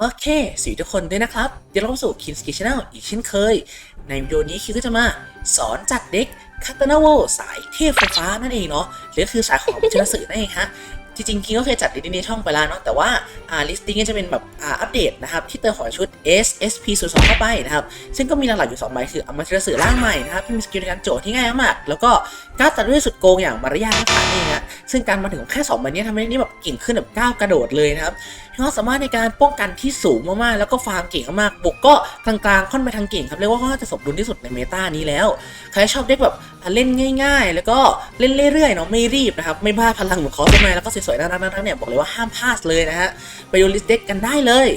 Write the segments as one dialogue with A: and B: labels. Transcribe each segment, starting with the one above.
A: โอเคสวัสดีทุกคนด้วยนะครับ เดี๋ยวเราสู่ Kids k i t c h n e l อีกเช่นเคย ในวิดีโอนี้คิวก็จะมาสอนจัดเด็กคาตานาโวสายเทพไฟฟ้านั่นเองเนาะหรือคือสายของวิชาสื่อนั่นเองฮะ จริงๆคิงก็เคยจัดในช่องไปแล้วเนาะแต่ว่าอ่าลิสติ้งจะเป็นแบบอ่าอัปเดตนะครับที่เติมของชุด S S P 0 2เข้าไปนะครับซึ่งก็มีหลักๆอยู่2ใบคือเอามาเจอสื่อร่างใหม่นะครับที่มีสกิลในการโจทย์ที่ง่ายมากแล้วก็การตัดด้วยสุดโกงอย่างมารยาทนะคะนี่ฮะซึ่งการมาถึงแค่2ใบนี้ทำให้นี่แบบเก่งขึ้นแบบก้าวกระโดดเลยนะครับเขาสามารถในการป้องกันที่สูงมากๆแล้วก็ฟาร์มเก่งมากๆบุกก็กลางๆค่อนไปทางเก่งครับเรียกว่าเขาน่าจะสมดุลที่สุดในเมตานี้แล้วใครชอบเด็กแบบเล่นง่าย ๆ แล้วก็เล่นเรื่อยๆเนาะไม่รีบนะครับไม่บ้าพลังเหมือนคอสมแล้วก็สวยๆน่ารักๆเนี่ยบอกเลยว่าห้ามพลาดเลยนะฮะไปดูลิสต์เด็กกันได้เลย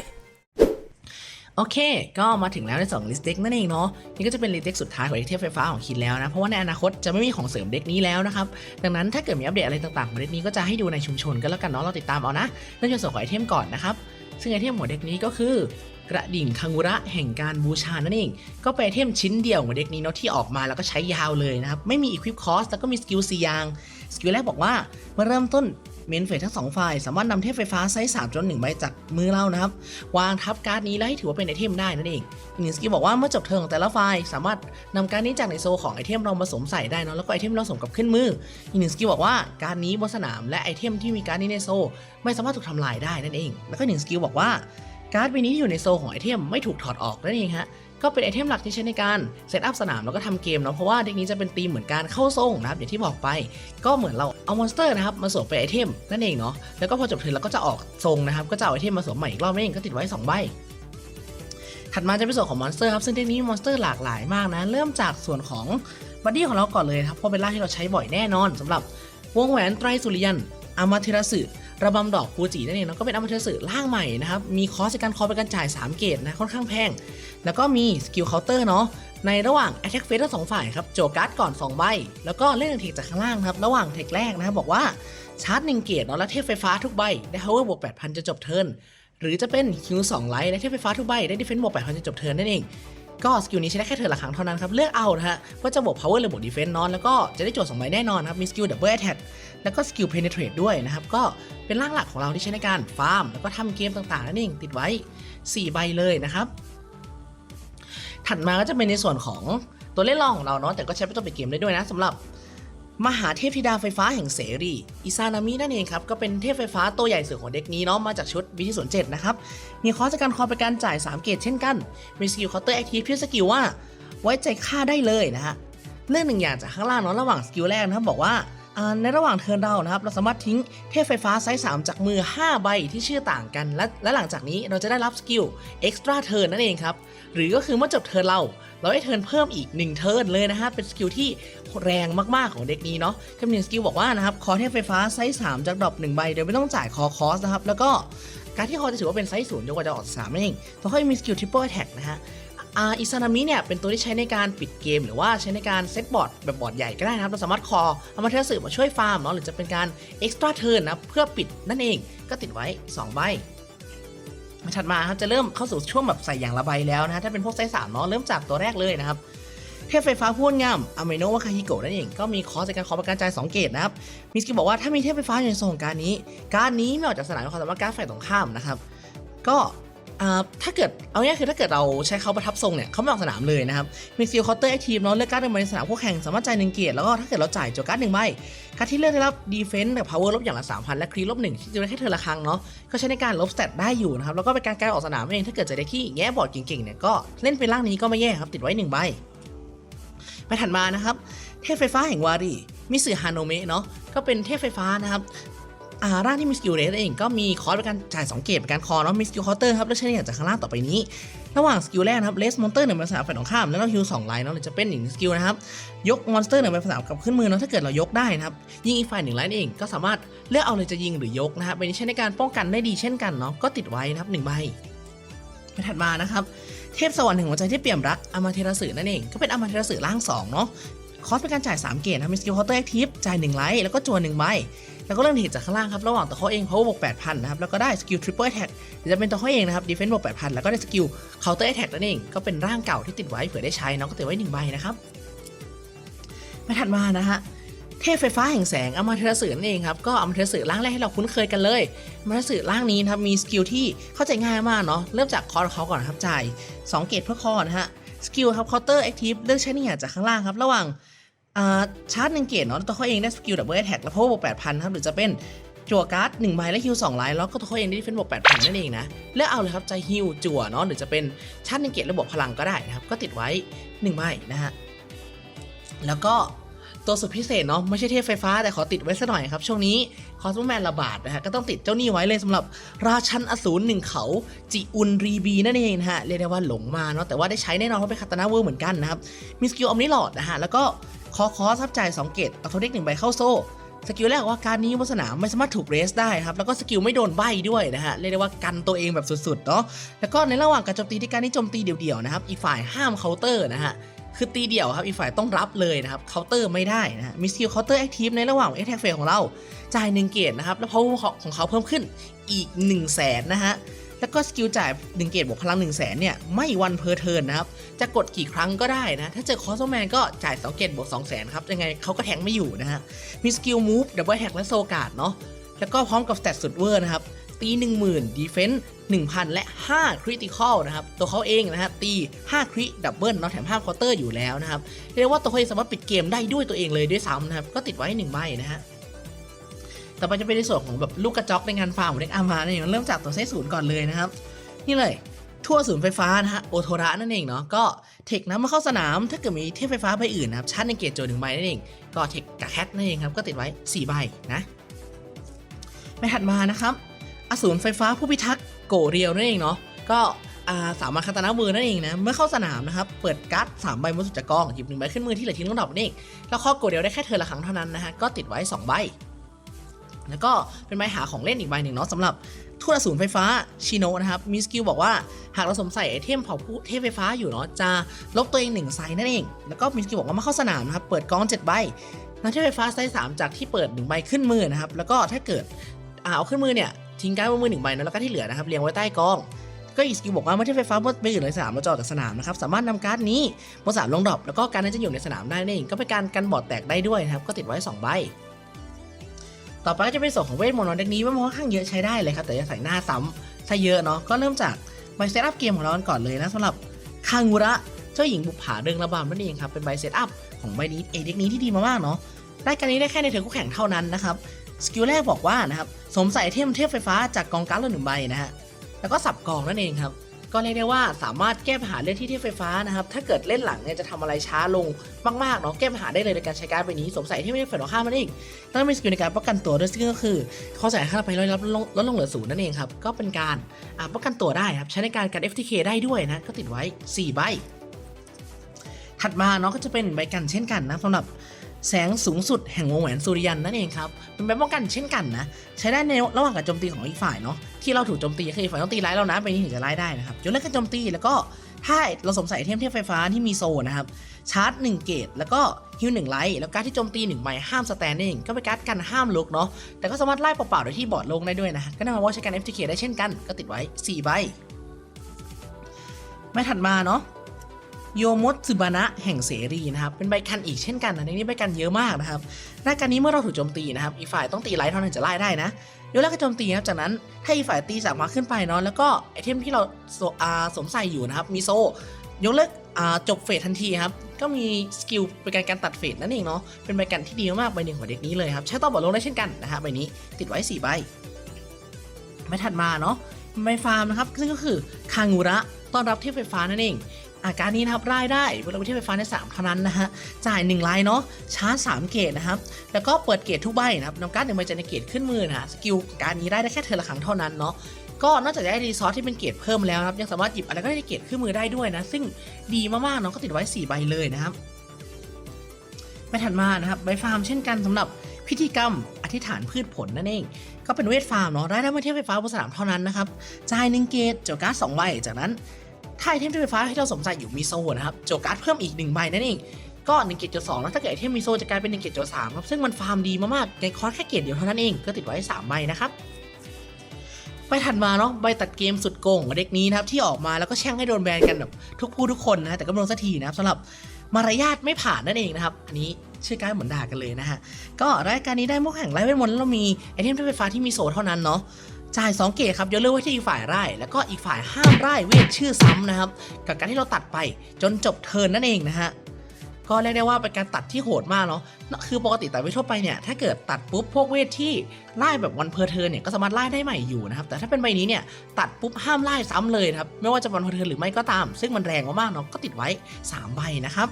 A: โอเค ก็มาถึงแล้วใน2 list deck นั่นเองเนาะ นี่ก็จะเป็น list deck สุดท้ายของเด็กเทพไฟฟ้าของคิดแล้วนะ เพราะว่าในอนาคตจะไม่มีของเสริมเด็กนี้แล้วนะครับ ดังนั้นถ้าเกิดมีอัปเดตอะไรต่างๆของเด็กนี้ก็จะให้ดูในชุมชนกันแล้วกันเนาะ เราติดตามเอานะเริ่มจากส่วนของไอเทมก่อนนะครับ ซึ่งไอเทมของเด็กนี้ก็คือกระดิ่งคังุระแห่งการบูชานั่นเอง ก็เป็นไอเทมชิ้นเดียวของเด็กนี้เนาะที่ออกมาแล้วก็ใช้ยาวเลยนะครับ ไม่มี equip cost แล้วก็มีสกิล4อย่าง สกิลแรกบอกว่าเมื่อเริ่มต้น เมนเฟสทั้งสองฝ่าย สามารถนำเทพไฟฟ้าไซส์3จน1ใบจากมือเรานะครับ วางทับการ์ดนี้แล้วให้ถือว่าเป็นไอเทมได้นั่นเองหนึ่งสกิลบอกว่าเมื่อจบเทิร์นของแต่ละฝ่ายสามารถนำการดนี้จากในโซของไอเทมเรามาสวมใส่ได้นะแล้วก็ไอเทมเราสวมกับขึ้นมืออีกหนึ่งสกิลบอกว่าการดนี้บนสนามและไอเทมที่มีการดนี้ในโซ ไม่สามารถถูกทำลายได้นั่นเอง แล้วก็หนึ่งสกิลบอกว่าการ์ดใบนี้ที่อยู่ในโซของไอเทมไม่ถูกถอดออกนั่นเองฮะ ก็เป็นไอเทมหลักที่ใช้ในการเซตอัพสนามแล้วก็ทำเกมเนาะเพราะว่าเด็กนี้จะเป็นธีมเหมือนการเข้าทรงนะครับอย่างที่บอกไป ก็เหมือนเราเอามอนสเตอร์นะครับมาสวมเป็นไอเทมนั่นเองเนาะแล้วก็พอจบเทิร์นเราก็จะออกทรงนะครับก็จะเอาไอเทมมาสวมใหม่อีกรอบนั่นเองก็ติดไว้สองใบถัดมาจะเป็นส่วนของมอนสเตอร์ครับซึ่งเด็กนี้มอนสเตอร์หลากหลายมากนะเริ่มจากส่วนของบัดดี้ของเราก่อนเลยครับเพราะเป็นล่างที่เราใช้บ่อยแน่นอนสำหรับวงแหวนไตรสุริยันอามาเทราสึ ระบำดอกฟูจินั่นเองเนาะก็เป็นอามาเทราสึร่างใหม่นะครับมีคอสในการคอเป็นการจ่าย 3 เกตนะค่อนข้างแพง แล้วก็มีสกิลเคาน์เตอร์เนาะในระหว่าง Attack Phase ทั้งสองฝ่ายครับโจการ์ดก่อน 2 ใบ แล้วก็เล่นเทคจากข้างล่างครับ ระหว่างเทคแรกนะครับบอกว่าชาร์จ1เกตเนาะและเทพไฟฟ้าทุกใบ ได้ power บวก 8,000 จะจบเทิร์นหรือจะเป็นคิว2ไลท์และเทพไฟฟ้าทุกใบ ได้ defense บวก 8,000 จะจบเทิร์นนั่นเอง ก็สกิลนี้ใช้ได้แค่เทิร์นละครั้งเท่านั้นครับ เลือกเอานะฮะว่าจะบวก power หรือบวก defense นอนแล้วก็จะได้โจทย์สองใบแน่นอนครับ มีสกิล double attack แล้วก็สกิล penetrate ด้วยนะครับ ก็เป็นร่างหลักของเราที่ใช้ในการฟาร์ม แล้วก็ทำเกมต่างๆนั่นเองติดไว้ 4 ใบเลยนะครับ ถัดมาก็จะเป็นในส่วนของตัวเล่นรองของเราเนาะแต่ก็ใช้เป็นตัวปิดเกมได้ด้วยนะสำหรับ มหาเทพธิดาไฟฟ้าแห่งเสรีอิซานามินั่นเองครับ ก็เป็นเทพไฟฟ้าตัวใหญ่สุดของเด็กนี้เนาะมาจากชุดวิธีศูนย์เจ็ดนะครับ มีคอร์สการคอเป็นการจ่าย 3 เกตเช่นกัน มีสกิลเคาน์เตอร์แอคทีฟที่สกิลว่า ไว้ใจฆ่าได้เลยนะฮะเรื่องหนึ่งอย่างจากข้างล่างเนาะระหว่างสกิลแรกนะครับบอกว่า ในระหว่างเทิร์นเรานะครับ เราสามารถทิ้งเทพไฟฟ้าไซส์3จากมือ 5 ใบที่ชื่อต่างกัน และและหลังจากนี้เราจะได้รับสกิลเอ็กซ์ตร้าเทิร์นนั่นเองครับ หรือก็คือเมื่อจบเทิร์นเรา เราได้เทิร์นเพิ่มอีก 1 เทิร์นเลยนะฮะ เป็นสกิลที่แรงมาก ๆ ของเด็กนี้เนาะก็มีหนึ่งสกิลบอกว่านะครับ คอเทพไฟฟ้าไซส์3จากดรอป1ใบโดยไม่ต้องจ่ายคอคอสนะครับ แล้วก็การที่คอจะถือว่าเป็นไซส์ศูนย์จนกว่าจะออกจากสามนั่นเองแล้วก็ยังมีสกิลทริปเปิลแท็กนะฮะ อิซานามิเนี่ยเป็นตัวที่ใช้ในการปิดเกม หรือว่าใช้ในการเซตบอร์ดแบบบอร์ดใหญ่ก็ได้นะครับ เราสามารถคอเอามาเทสื่อมาช่วยฟาร์มเนาะหรือจะเป็นการเอ็กซ์ตร้าเทิร์นนะเพื่อปิดนั่นเองก็ติดไว้ 2 ใบถัดมาครับจะเริ่มเข้าสู่ช่วงแบบใส่อย่างละใบแล้วนะฮะถ้าเป็นพวกไซส์สามเนาะเริ่มจากตัวแรกเลยนะครับเทพไฟฟ้าพูดงามอเมโนวาคาฮิโกะนั่นเอง ก็มีคอร์สในการขอประกันจ่าย2เกตนะครับมีสกิลบอกว่าถ้ามีเทพไฟฟ้าอยู่ในโซนของการนี้ การนี้ไม่ออกจากสนามความสามารถการฝ่ายตรงข้ามนะครับ ก็ ถ้าเกิดเอาง่ายคือถ้าเกิดเราใช้เขาประทับทรงเนี่ยเขาไม่ออกสนามเลยนะครับมีสกิลคาน์เตอร์แอทีฟเนาะเลือกการ์ดหนึ่งใบในสนามคู่แข่งสามารถจ่ายหนึ่งเกียรติแล้วก็ถ้าเกิดเราจ่ายโจการ์ดหนึ่งใบการดที่เลือกได้รับดีเฟนส์กับพาวเวอร์ลบอย่างละ3,000และครีลบหนึ่งที่จะได้แค่เธอละครั้งเนาะก็ใช้ในการลบสเตตได้อยู่นะครับแล้วก็เป็นการการออกสนามเองถ้าเกิดเจอเด็กที่แง่บอร์ดเก่งๆเนี่ยก็เล่นเป็นร่างนี้ก็ไม่แย่ครับติดไว้หนึ่งใบไปถัดมานะครับเทพไฟฟ้าแห่งวารีมิสึฮาโนเมะเนาะก็เป็นเทพไฟฟ้านะครับ อ่าร่างที่มีสกิลเรสเองก็มีคอร์สเป็นการจ่าย2เกตเป็นการคอเนาะมีสกิลคาน์เตอร์ครับแล้วใช้ในอย่างจากข้างล่างต่อไปนี้ ระหว่างสกิลแรกนะครับเลสมอนสเตอร์หนึ่งเป็นภาษาฝ่ายตรงข้ามแล้วเราฮิวสองไลน์เนาะหรือจะเป็นหนึ่งสกิลนะครับยกมอนสเตอร์หนึ่งเป็นภาษากับขึ้นมือเนาะถ้าเกิดเรายกได้นะครับยิงอีกฝ่ายหนึ่งไลน์เองก็สามารถเลือกเอาเลยจะยิงหรือยกนะครับเป็นใช้ในการป้องกันได้ดีเช่นกันเนาะก็ติดไว้นะครับหนึ่งใบไปถัดมานะครับเทพสวรรค์แห่งหัวใจที่เปี่ยมรักอามาเทราสึนั่นเองก็เป็นอามาเทราสึร่างสองเนาะคอสเป็นการจ่าย 3 เกตนะมีสกิลคาน์เตอร์แอคทีฟจ่าย1ไลท์แล้วก็จวน1ใบ แล้วก็เริ่มเห็นจากข้างล่างครับ ระหว่างตัวเขาเอง power บวก8,000 นะครับ แล้วก็ได้สกิล triple attack จะเป็นตัวเขาเองนะครับ defense บวก8,000 แล้วก็ได้สกิล counter attack นั่นเอง ก็เป็นร่างเก่าที่ติดไว้เผื่อได้ใช้เนาะก็ติดไว้1ใบนะครับมาถัดมานะฮะ
B: เทพไฟฟ้าแห่งแสงอามาเทราสึนั่นเองครับก็อามาเทราสึร่างแรกให้เราคุ้นเคยกันเลยอมาเทราสึร่างนี้นะครับมีสกิลที่เข้าใจง่ายมากเนาะเริ่มจากคอร์เขาก่อนนะครับจ่าย2เกตเพื่อคอนะฮะสกิลครับเคาน์เตอร์แอคทีฟเลือกใช้นี่ยจากข้างล่างครับ ระหว่าง ชาร์จหนึ่งเกตเนาะตัวเขาเองได้สกิลดับเบิลแท็กแล้วเพราะว่าบวก8,000ครับหรือจะเป็นจั่วการ์ด1ใบและฮิว2ไลน์แล้วก็ตัวเขาเองได้ดิเฟนบวก8,000นั่นเองนะเลือกเอาเลยครับจะฮิวจั่วเนาะหรือจะเป็นชาร์จหนึ่งเกตแล้วบวกพลังก็ได้นะครับก็ติดไว้1ใบนะฮะแล้วก็ตัวสุดพิเศษเนาะไม่ใช่เทพไฟฟ้าแต่ขอติดไว้สักหน่อยครับ ช่วงนี้คอสโมแมนระบาดนะฮะก็ต้องติดเจ้านี่ไว้เลยสำหรับราชันอสูรหนึ่งเขาจิอุนรีบีนั่นเองนะฮะเรียกได้ว่าหลงมาเนาะแต่ว่าได้ใช้แน่นอนเพราะเป็นคาตานาเวอร์เหมือนกันนะครับมีสกิลออมนิลอดนะฮะแล้วก็ คอคอทับจ่าย2เกตเอาโทเด็กหนึ่งใบเข้าโซ่สกิลแรกว่าการนี้บนสนามไม่สามารถถูกเรสได้ครับ แล้วก็สกิลไม่โดนใบด้วยนะฮะ เรียกได้ว่ากันตัวเองแบบสุดๆเนาะแล้วก็ในระหว่างการโจมตีที่การนี้โจมตีเดี่ยวๆนะครับ อีกฝ่ายห้ามเคาน์เตอร์นะฮะคือตีเดี่ยวครับอีกฝ่ายต้องรับเลยนะครับเคาน์เตอร์ไม่ได้นะฮะมีสกิลเคาน์เตอร์แอคทีฟในระหว่างเอ็กแทกเฟของเราจ่ายหนึ่งเกตนะครับแล้วพาวของเขาเพิ่มขึ้นอีก1 0 0 0 0แสนนะฮะ แล้วก็สกิลจ่าย1เกตบวกพลัง1 0 0 0 0แสนเนี่ย ไม่วันเพอร์เทิร์นนะครับ จะกดกี่ครั้งก็ได้นะ ถ้าเจอคอสแมนก็จ่าย2เกตบวก2 0 0 0 0ครับ ยังไงเขาก็แทงไม่อยู่นะฮะ มีสกิลมูฟดับเบิลแฮกและโซการ์ดเนาะ แล้วก็พร้อมกับสเตตสุดเวอร์นะครับ ตี 10,000ดีเฟนส์1,000 และ 5 คริติคอลนะครับ ตัวเขาเองนะฮะตี 5 คริดับเบิลเนาะแถม5คอร์เตอร์อยู่แล้วนะครับ เรียกว่าตัวเขาเองสามารถปิดเกมได้ด้วยตัวเองเลยด้วยซ้ำนะครับ ก็ติดไว้1ใบนะฮะ แต่อไปจะเป็นในส่วนของแบบลูกกระจอกในงานฟาร์มของเด็กอามาเนี่ยมันเริ่มจากตัวเซตศูนย์ก่อนเลยนะครับ นี่เลยทั่วศูนย์ไฟฟ้านะฮะโอโทระนั่นเองเนาะก็เทคนะมาเข้าสนามถ้าเกิดมีเทพไฟฟ้าใบอื่นนะครับชาร์จในเกจโจหนึ่งใบนั่นเอง ก็เทคกับแคทนั่นเองครับก็ติดไว้ 4 ใบนะไม่ถัดมานะครับอสูรไฟฟ้าผู้พิทักษ์โกเรียวนั่นเองเนาะก็สามารถคาตานามือนั่นเองนะเมื่อเข้าสนามนะครับเปิดการ์ดสามใบบนสุดจากกองหยิบหนึ่งใบขึ้นมือที่เหลือทิ้งลงดอกนั่นเองแล้วข้อโกเรียวได้แค่เธอละครั้งเท่านั้นนะฮะก็ติดไว้สองใบ แล้วก็เป็นใบหาของเล่นอีกใบหนึ่งเนาะสำหรับทูตอสูรไฟฟ้าชิโนนะครับมีสกิลบอกว่าหากเราสวมใส่ไอเทมเผาผู้เทพไฟฟ้าอยู่เนาะจะลบตัวเองหนึ่งไซส์นั่นเอง แล้วก็มีสกิลบอกว่ามาเข้าสนามนะครับเปิดกอง7ใบนำเทพไฟฟ้าไซส์3จากที่เปิด1ใบขึ้นมือนะครับแล้วก็ถ้าเกิดเอาขึ้นมือเนี่ยทิ้งการ์ดบนมือหนึ่งใบนะแล้วก็ที่เหลือนะครับเรียงไว้ใต้กองก็อีกสกิลบอกว่าเมื่อเทพไฟฟ้าเมื่อไปอยู่ในสนามเราจะออกจากสนามนะครับสามารถนำการ์ดนี้บนสามลงดรอปแล้วก็การนั้นจะอยู่ในสนามได้นั่นเองก็เป็นการกันบอดแตกได้ด้วยนะครับก็ติดไว้สองใบ ต่อไปก็จะเป็นส่วนของเวทมนต์เด็กนี้เว่ามันค่อนข้างเยอะใช้ได้เลยครับแต่จะใส่หน้าซ้ำซะเยอะเนาะก็เริ่มจากใบเซตอัพเกมของเรากันก่อนเลยนะสำหรับคางูระเจ้าหญิงบุปผาเริงระบำนั่นเองครับเป็นใบเซตอัพของใบนี้เอเด็กนี้ที่ดีมากๆเนาะได้การนี้ได้แค่ในเทิร์นคู่แข่งเท่านั้นนะครับสกิลแรกบอกว่านะครับสมใส่เทมเทพไฟฟ้าจากกองการ์ดละหนึ่งใบนะฮะแล้วก็สับกองนั่นเองครับ ก็เรียกได้ว่าสามารถแก้ปัญหาเรื่องที่เทพไฟฟ้านะครับ ถ้าเกิดเล่นหลังเนี่ยจะทำอะไรช้าลงมากๆเนาะแก้ปัญหาได้เลยในการใช้การดใบนี้สมใส่ที่ไม่ได้ฝ่ายตรงข้ามมันเองแล้วมีสกิลในการป้องกันตัวด้วยซึ่งก็คือเขาใส่ค่าไปลดลดลงลดลงเหลือศูนย์นั่นเองครับก็เป็นการป้องกันตัวได้ครับใช้ในการกัน FTK ได้ด้วยนะก็ติดไว้4ใบถัดมาเนาะก็จะเป็นใบกันเช่นกันนะสำหรับ แสงสูงสุดแห่งวงแหวนสุริยันนั่นเองครับ เป็นใบป้องกันเช่นกันนะ ใช้ได้ในระหว่างการโจมตีของอีกฝ่ายเนาะที่เราถูกโจมตีคืออีกฝ่ายต้องตีร้ายเรานะใบนี้ถึงจะไล่ได้นะครับยกเลิกการโจมตีแล้วก็ถ้าเราสมใส่เทมเทพไฟฟ้าที่มีโซนะครับชาร์จ 1 เกตแล้วก็ฮิว1ไลท์แล้วการที่โจมตี1ใบห้ามสแตนนิ่งก็เป็นการดกันห้ามลุกเนาะแต่ก็สามารถไล่เปล่าๆโดยที่บอร์ดลงได้ด้วยนะฮะก็นั่นหมายว่าใช้การ FTK ได้เช่นกัน ก็ติดไว้4ใบไม่ถัดมาเนาะ โยมดซึบานะแห่งเสรีนะครับ เป็นใบกันอีกเช่นกันนะในนี้ใบกันเยอะมากนะครับราการนี้เมื่อเราถูกโจมตีนะครับ อีกฝ่ายต้องตีไลท์เท่านั้นจะไล่ได้นะยกเลิกการโจมตีนะครับ จากนั้นถ้าอีกฝ่ายตีจากมาขึ้นไปเนาะแล้วก็ไอเทมที่เราสวอ่าสมใส่อยู่นะครับ มีโซยกเลิกจบเฟสทันทีครับ ก็มีสกิลเป็นการการตัดเฟสนั่นเองเนาะ เป็นใบกันที่ดีมากใบหนึ่งของเด็กนี้เลยครับ ใช้ต่อบอลลงได้เช่นกันนะฮะใบนี้ติดไว้ 4 ใบ ไม่ถัดมาเนาะใบฟาร์มนะครับ ซึ่งก็คือคางูระต้อนรับเทพไฟฟ้านั่นเอง อาการนี้นะครับรายได้เวลาไปเทพไฟฟ้าใน3เท่านั้นนะฮะจ่าย1ไลน์เนาะชาร์จ3เกตนะครับแล้วก็เปิดเกตทุกใบนะครับนำการ์ดหนึ่งใบจากในเกตขึ้นมือนะฮะสกิลการนี้ได้ได้แค่เธอละครั้งเท่านั้นเนาะก็นอกจากจะได้รีซอสที่เป็นเกรดเพิ่มแล้วนะครับยังสามารถหยิบอะไรก็ได้ในเกรดขึ้นมือได้ด้วยนะ ซึ่งดีมากๆเนาะก็ติดไว้ 4 ใบเลยนะครับไปถัดมานะครับใบฟาร์มเช่นกันสำหรับพิธีกรรมอธิษฐานพืชผลนั่นเอง ก็เป็นเวทฟาร์มเนาะได้ได้เมื่อเทพไฟฟ้าบนสนามเท่านั้นนะครับจ่ายหนึ่งเกตโจการ์ดสองใบจากนั้น ถ้าไอเทมเทพไฟฟ้าที่เราสวมใส่อยู่มีโซนะครับโจการ์ดเพิ่มอีกหนึ่งใบนั่นเองก็1เกตจุดสองแล้วถ้าเกิดไอเทมมีโซจะกลายเป็น1เกตจุดสามครับซึ่งมันฟาร์มดีมากๆในคอร์สแค่เกตเดียวเท่านั้นเองก็ติดไว้สามใบนะครับไปถัดมาเนาะใบตัดเกมสุดโกงของเด็กนี้นะครับที่ออกมาแล้วก็แช่งให้โดนแบนกันแบบทุกผู้ทุกคนนะแต่ก็ไม่ลงสักทีนะครับสำหรับมารยาทไม่ผ่านนั่นเองนะครับอันนี้ชื่อการเหมือนด่ากันเลยนะฮะก็รายการนี้ได้มกแห่งไร้เวทมนต์แล้วเรามีไอเทมไฟฟ้าที่มีโซเท่านั้นเนาะ จ่าย2เกตครับยกเลิกไว้ที่อีกฝ่ายไร่แล้วก็อีกฝ่ายห้ามไร่เวทชื่อซ้ำนะครับ กับการที่เราตัดไปจนจบเทิร์นนั่นเองนะฮะก็เรียกได้ว่าเป็นการตัดที่โหดมากเนาะคือปกติตัดเวททั่วไปเนี่ยถ้าเกิดตัดปุ๊บพวกเวทที่ไล่แบบวันเพอร์เทินเนี่ยก็สามารถไล่ได้ใหม่อยู่นะครับแต่ถ้าเป็นใบนี้เนี่ยตัดปุ๊บห้ามไล่ซ้ำเลยครับไม่ว่าจะวันเพอร์เทินหรือไม่ก็ตาม ซึ่งมันแรงมากๆเนาะก็ติดไว้ 3 ใบนะครับ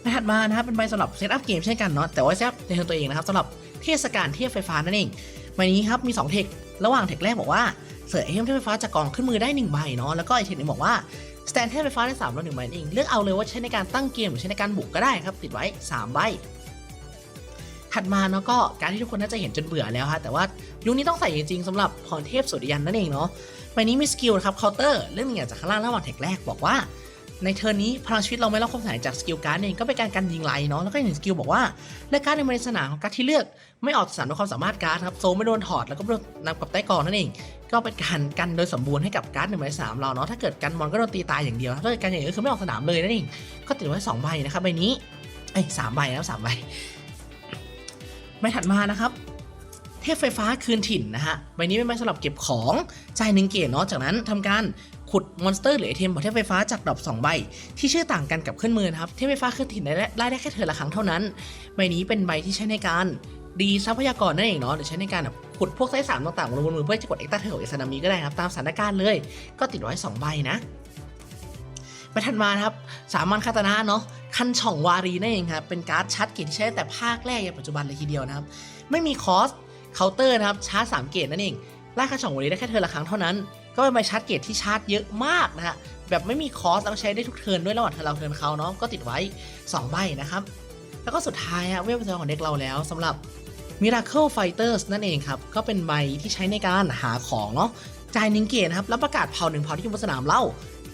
B: ใบถัดมานะครับเป็นใบสำหรับเซตอัพเกมเช่นกันเนาะแต่ว่าเซตอัพในตัวเองนะครับสำหรับเทศกาลเทียบไฟฟ้านั่นเอง ใบนี้ครับมี2เทคระหว่างเทคแรกบอกว่าเสิร์ฟไอเทมเทพไฟฟ้าจากกองขึ้นมือได้1ใบเนาะแล้วก็ไอเทคหนึงบอกว่าสแตนเทพไฟฟ้าได้3แล้วหนึ่งใบนั่นเองเลือกเอาเลยว่าใช้ในการตั้งเกมหรือใช้ในการบุกก็ได้ครับติดไว้ 3 ใบถัดมาเนาะก็การที่ทุกคนน่าจะเห็นจนเบื่อแล้วฮะแต่ว่ายุคนี้ต้องใส่จริงๆสำหรับพรเทพสุริยันนั่นเองเนาะใบนี้มีสกิลครับเคาน์เตอร์เริ่มอย่างจากข้างล่างระหว่างเทคแรกบอกว่า ในเทิร์นี้พลังชีวิตเราไม่รับความเสียหายจากสกิลการ์ดเองก็เป็นการกันยิงไลเนาะแล้วก็อีกหนึ่งสกิลบอกว่าเลือการในบริสนามของการที่เลือกไม่ออกสนามด้วยความสามารถการ์ดครับโซไม่โดนถอดแล้วก็โดนนำกับใต้กองนั่นเอง ก็เป็นการกันโดยสมบูรณ์ให้กับการ์ดหนึ่งใบสนามเราเนาะถ้าเกิดกันมอนก็โดนตีตายอย่างเดียวถ้าเกิดกันอย่างอื่นก็คือไม่ออกสนามเลยนั่นเองก็ติดไว้สองใบนะครับใบนี้เอ้สามใบแล้วสามใบใบถัดมานะครับเทพไฟฟ้าคืนถิ่นนะฮะ ใบนี้เป็นใบสำหรับเก็บของจ่ายหนึ่งเกตเนาะ จากนั้นทำการ ขุดมอนสเตอร์หรือไอเทมของเทพไฟฟ้าจากดอป2ใบ ที่ชื่อต่างกันกับเครื่องมือนะครับ เทพไฟฟ้าคืนถิ่นได้ไล่ได้แค่เธอละครั้งเท่านั้น ใบนี้เป็นใบที่ใช้ในการดีทรัพยากรนั่นเองเนาะหรือใช้ในการแบบขุดพวกไส้สามต่างๆลงบนมือเพื่อจะกดเอ็กซ์ต้าเทอร์ของเอซานามิก็ได้ครับตามสถานการณ์เลย ก็ติดไว้2ใบนะไปถัดมาครับสามัญคาตนะเนาะคันช่องวารีนั่นเองครับเป็นการ์ดชัดเกตที่ใช้แต่ภาคแรกยันปัจจุบันเลยทีเดียวนะครับ ไม่มีคอสเคาน์เตอร์นะครับชาร์จสามเกตนั่นเองไล่คันช่องวารีได้แค่เธอละครั้งเท่านั้น ก็เป็นใบชาร์จเกตที่ชาร์จเยอะมากนะฮะแบบไม่มีคอสแล้วก็ใช้ได้ทุกเทิร์นด้วยระหว่างเทิร์นเราเทิร์นเขาเนาะก็ติดไว้ 2 ใบนะครับ แล้วก็สุดท้ายอะเวลประจำของเด็กเราแล้วสำหรับ Miracle Fighters นั่นเองครับ ก็เป็นใบที่ใช้ในการหาของเนาะจ่ายหนึ่งเกตนะครับแล้วประกาศเผ่าหนึ่งเผ่าที่อยู่บนสนามเล่า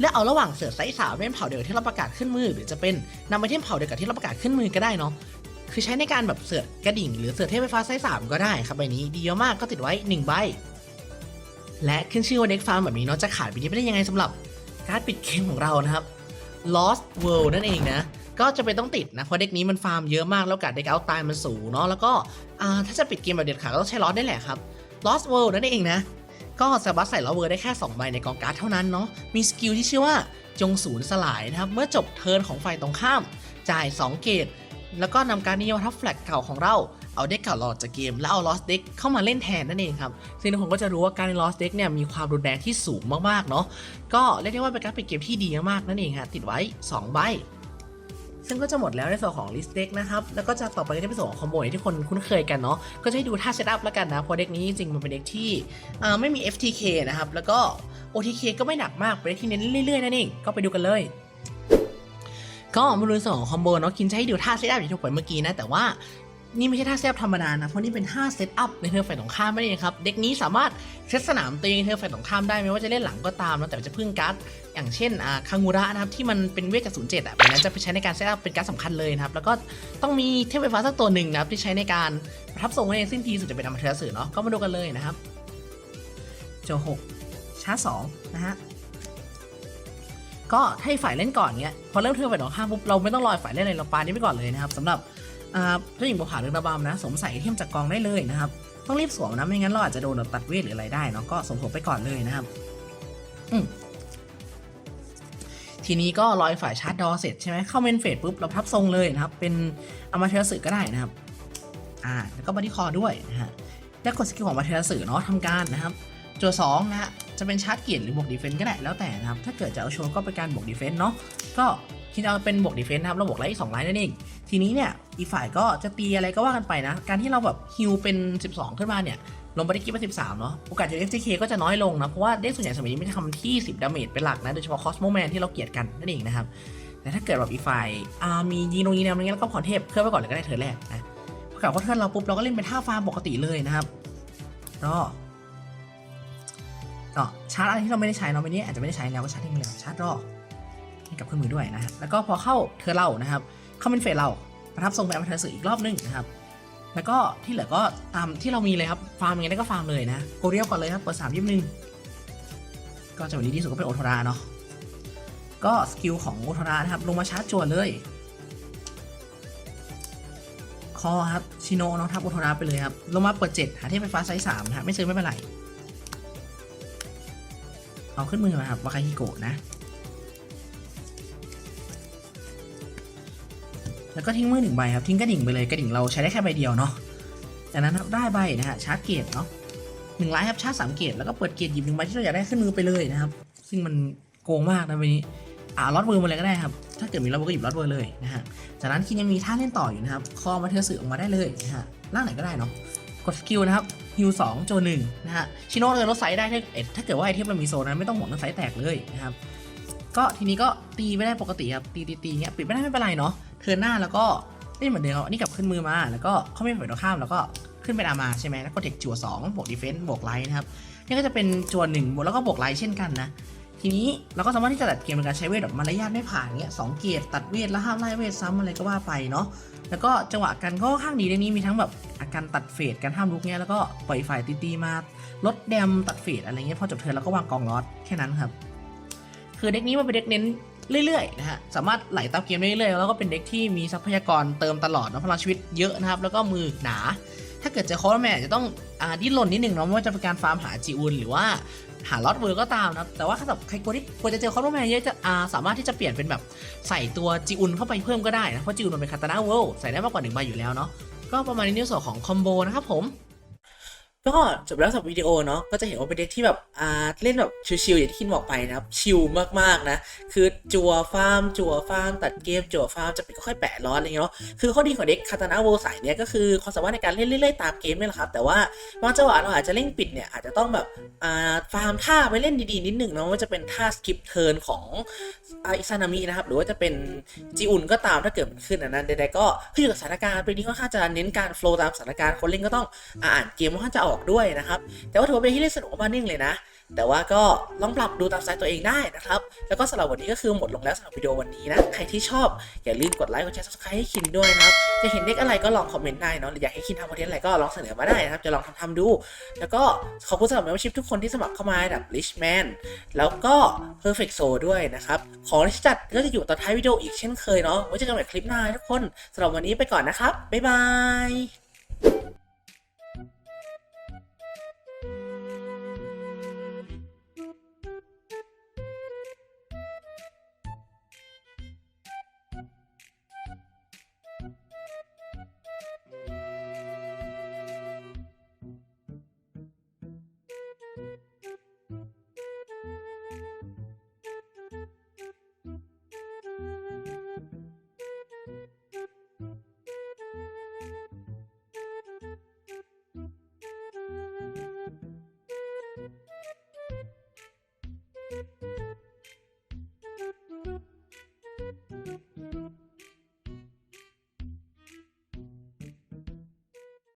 B: และเอาระหว่างเสือไซส์สามเป็นเผ่าเดียวกับที่เราประกาศขึ้นมือ หรือจะเป็นนำไอเทมเผ่าเดียวกับที่เราประกาศขึ้นมือก็ได้เนาะคือใช้ในการแบบเสือกกระดิ่ง หรือเสือเทพไฟฟ้าไซส์สามก็ได้ครับใบนี้ดีเยอะมากก็ติดไว้หนึ่งใบ และขึ้นชื่อว่าเด็กฟาร์มแบบนี้เนาะจะขาดไปนี้ไม่ได้ยังไงสำหรับการ์ดปิดเกมของเรานะครับ Lost World นั่นเองนะ ก็จะเป็นต้องติดนะ เพราะเด็กนี้มันฟาร์มเยอะมากแล้วการเด็กเอาตายมันสูงเนาะแล้วก็อ่าถ้าจะปิดเกมแบบเด็ดขาดก็ต้องใช้ Lost ได้แหละครับ Lost World นั่นเองนะ ก็สามารถใส่ Lost World ได้แค่2ใบในกองการ์ดเท่านั้นเนาะมีสกิลที่ชื่อว่าจงสูญสลายนะครับเมื่อจบเทิร์นของฝ่ายตรงข้าม จ่าย 2 เกตแล้วก็นำการนิยมทับแฟลกเก่าของเรา เอาเด็กเก่าหลอดจากเกม แล้วเอา Lost Deck เข้ามาเล่นแทนนั่นเองครับ ซึ่งทุกคนก็จะรู้ว่าการ Lost Deck เนี่ยมีความรุนแรงที่สูงมากๆเนาะก็เรียกได้ว่าเป็นการปิดเกมที่ดีมากๆนั่นเองฮะติดไว้ 2 ใบซึ่งก็จะหมดแล้วในส่วนของ list deck นะครับ แล้วก็จะต่อไปก็จะเป็นส่วนของคอมโบอย่ที่คนคุ้นเคยกันเนาะ ก็จะให้ดูท่าเซตอัพแล้วกันนะ เพราะเด็กนี้จริงๆมันเป็นเด็กที่ไม่มี FTK นะครับ แล้วก็ OTK ก็ไม่หนักมากเป็นเด็กที่เน้นเรื่อยๆนั่นเอง ก็ไปดูกันเลยก็มาดูส่วนของคอมโบเนาะคินจะให้ดูท่าเซตอัพอย่างที่ผมบอกเมื่อกี้นะ แต่ว่า นี่ไม่ใช่ท่าเซตอัพธรรมดานะ เพราะนี่เป็นท่าเซตอัพในเธอฝ่ายตรงข้ามไม่ได้ครับ เด็กนี้สามารถเซตสนามตัวเองในเธอฝ่ายตรงข้ามได้ไม่ว่าจะเล่นหลังก็ตามนะแต่จะพึ่งการ์ดอย่างเช่นอ่าคางูระนะครับที่มันเป็นเวทจากศูนย์เจ็ดอะแบบนั้นจะไปใช้ในการเซตอัพเป็นการดสำคัญเลยนะครับแล้วก็ต้องมีเทพไฟฟ้าสักตัวหนึ่งนะครับที่ใช้ในการประทับทรงไว้เองซึ่งทีสุดจะเป็นอมเทอร์สื่อเนาะก็มาดูกันเลยนะครับโจหกชาร์จสองนะฮะก็ให้ฝ่ายเล่นก่อนเนี้ยพอเริ่มเทิร์ฝ่ายตรงข้ามปุ๊บเราไม่ต้องรอฝ่ายเล่นอะไรเราปานี้ไปก่อนเลยนะครับสำหรับ เจ้าหญิงบัวผาเรืองระบำนะสวมใส่ไอเทมจากกองได้เลยนะครับ ต้องรีบสวมนะไม่งั้นเราอาจจะโดนตัดเวทหรืออะไรได้เนาะก็สวมผมไปก่อนเลยนะครับ อืมทีนี้ก็รอยฝ่ายชาร์จดอเสร็จใช่ไหมเข้าเมนเฟสปุ๊บเราพับทรงเลยนะครับ เป็นอามาเทอสึก็ได้นะครับ อ่า แล้วก็บอดี้คอร์ด้วยนะฮะแล้วกดสกิลของมาเทอสึเนาะทำการนะครับจัวสองนะฮะจะเป็นชาร์จเกียร์หรือบวกดีเฟนต์ก็ได้แล้วแต่นะครับ ถ้าเกิดจะเอาโชว์ก็เป็นการบวกดีเฟนต์เนาะก็ คิดเอาเป็นบวกดีเฟนต์นะครับเราบวกไลท์สองไลท์นั่นเอง ทีนี้เนี่ยอีกฝ่ายก็จะตีอะไรก็ว่ากันไปนะ การที่เราแบบฮิลเป็น 12 ขึ้นมาเนี่ยลงไปได้กิ๊บเป็น13 เนาะโอกาสเจะ FTK ก็จะน้อยลงนะ เพราะว่าเด็กส่วนใหญ่สมัยนี้ไม่ได้ทำที่ 10 ดาเมจเป็นหลักนะ โดยเฉพาะคอสโมแมนที่เราเกลียดกันนั่นเองนะครับ แต่ถ้าเกิดแบบอีกฝ่ายมียิงตรงนี้แนวนี้แล้วก็พรเทพเคลื่อนไปก่อนเลยก็ได้เธอแรกนะพอกลับเขาเทิร์นเราปุ๊บเราก็เล่นเป็นท่าฟาร์มปกติเลยนะครับก็ก็ชาร์จอะไรที่เราไม่ได้ใช้เนาะวันนี้อาจจะไม่ได้ใช้แล้วก็ชาร์จทิ้งไปเลยชาร์จรอ กับเครื่องมือด้วยนะฮะแล้วก็พอเข้าเธอเรานะครับเข้าเป็นเฟสเราประทับทรงไปอัมเทอร์สื่ออีกรอบนึงนะครับแล้วก็ที่เหลือก็ตามที่เรามีเลยครับฟาร์มยังไงได้ก็ฟาร์มเลยนะโกเรียลก่อนเลยครับเปิดสามยี่สิบหนึ่งก็จะวันนี้ที่สุดก็เป็นโอทราเนาะก็สกิลของโอทรานะครับลงมาชาร์จจวนเลยคอครับชิโนเน้องทับโอทนาไปเลยครับลงมาเปิด7หาเทพไฟฟ้าไซส์3นะฮะไม่ซื้อไม่เป็นไรเอาขึ้นมือมาครับวาคาฮิโกะนะ แล้วก็ทิ้งมือหนึ่งใบครับทิ้งกระดิ่งไปเลยกระดิ่งเราใช้ได้แค่ใบเดียวเนาะจากนั้นครับได้ใบนะฮะชาร์จเกตเนาะหนึ่งไลท์ครับชาร์จสามเกตแล้วก็เปิดเกตหยิบหนึ่งใบที่เราอยากได้ขึ้นมือไปเลยนะครับ ซึ่งมันโกงมากนะวันนี้อ่าลอตเวอร์มาเลยก็ได้ครับถ้าเกิดมีลอตเวอร์ก็หยิบลอตเวอร์เลยนะฮะจากนั้นคินยังมีท่าเล่นต่ออยู่นะครับคอมาเธอสื่อออกมาได้เลยนะฮะร่างไหนก็ได้เนาะกดสกิลนะครับฮิวสองโจหนึ่งนะฮะชิโน่เลยลดไซส์ได้ถ้าเอ็ดถ้าเกิดว่าไอเทมเรามีโซนนั้นไม่ต้องห่วงเรื่องไซส์แตกเลยนะครับก็ทีนี้ก็ตีไม่ได้ปกติครับตีตีตีเงี้ยปิดไม่ได้ไม่เป็นไรเนาะ เทิร์นหน้าแล้วก็เล่นเหมือนเดิมครับอันนี้กลับขึ้นมือมา แล้วก็เข้าไม่ฝ่ายตรงข้ามแล้วก็ขึ้นเป็นอามาใช่ไหมแล้วก็เทคจั่วสองบวกดีเฟนซ์บวกไลท์นะครับนี่ก็จะเป็นจั่วหนึ่งบวกแล้วก็บวกไลท์เช่นกันนะทีนี้เราก็สามารถที่จะตัดเกมในการใช้เวทแบบมารยาทไม่ผ่านเงี้ยสองเกียร์ตัดเวทแล้วห้ามไล่เวทซ้ำอะไรก็ว่าไปเนาะแล้วก็จังหวะกันก็ค่อนข้างดีในนี้มีทั้งแบบอาการตัดเฟดการห้ามลุกเงี้ยแล้วก็ปล่อยฝ่ายตีๆมาลดแดมตัดเฟดอะไรเงี้ยพอจบเทิร์นแล้วก็วางกองลอสแค่นั้นครับคือเด็กนี้มันเป็นเด็กเน้น เรื่อยๆนะฮะสามารถไหลตามเกมได้เรื่อยๆแล้วก็เป็นเด็กที่มีทรัพยากรเติมตลอดเนาะพลังชีวิตเยอะนะครับ แล้วก็มือหนาถ้าเกิดเจอคอร์แมนจะต้องอดิ้นรนนิดนึงเนาะไม่ว่าจะเป็นการฟาร์มหาจีอุนหรือว่าหาลอตเวอร์ก็ตามนะแต่ว่าถ้าแบบใครกลัวที่กลัวจะเจอคอร์แมนเยอะจะอาสามารถที่จะเปลี่ยนเป็นแบบใส่ตัวจีอุนเข้าไปเพิ่มก็ได้นะ เพราะจีอุนมันเป็นคาตานาเวลใส่ได้มากกว่าหนึ่งใบอยู่แล้วเนาะก็ประมาณนี้ในส่วนของคอมโบนะครับผม
A: ก็จบแล้วสำหรับวิดีโอเนาะก็จะเห็นว่าเป็นเด็กที่แบบอ่าเล่นแบบชิลๆอย่างที่คินบอกไปนะครับชิลมากๆนะ คือจัวฟาร์มจัวฟาร์มตัดเกมจัวฟาร์มจะเปิดก็ค่อยแปะร้อนอะไรเงี้ยเนาะคือข้อดีของเด็กคาตานาโวสายเนี้ยก็คือความสามารถในการเล่นเรื่อยๆตามเกมนี่แหละครับ แต่ว่าบางจังหวะเราอาจจะเล่นปิดเนี่ยอาจจะต้องแบบอ่าฟาร์มท่าไปเล่นดีๆนิดหนึ่งเนาะว่าจะเป็นท่าสกิปเทิร์นของอิซานามินะครับหรือว่าจะเป็นจีอุนก็ตามถ้าเกิดมันขึ้นอันนั้นใดๆก็ขึ้นอยู่กับสถานการณ์ปีนี้ค่อนข้างจะเน้นการโฟล์ตามสถานการณ์คนเล่นก็ต้องอ่านเกมว่าจะออกด้วยนะครับ แต่ว่าถือว่าเป็นที่เล่นสนุกมากนิ่งเลยนะ แต่ว่าก็ลองปรับดูตามสไตล์ตัวเองได้นะครับ แล้วก็สำหรับวันนี้ก็คือหมดลงแล้วสำหรับวิดีโอวันนี้นะ ใครที่ชอบอย่าลืมกดไลค์กดแชร์ subscribe ให้คินด้วยนะครับ จะเห็นเด็กอะไรก็ลองคอมเมนต์ได้เนาะหรืออยากให้คินทำคอนเทนต์อะไรก็ลองเสนอมาได้นะครับ จะลองทำทำดู แล้วก็ขอบคุณสำหรับ membership ทุกคนที่สมัครเข้ามาดับ Richman แล้วก็ Perfect Soul ด้วยนะครับ ของที่จัดก็จะอยู่ตอนท้ายวิดีโออีกเช่นเคยเนาะไว้เจอกันใหม่คลิปหน้าทุกคนสำหรับวันนี้ไปก่อนนะครับบ๊ายบาย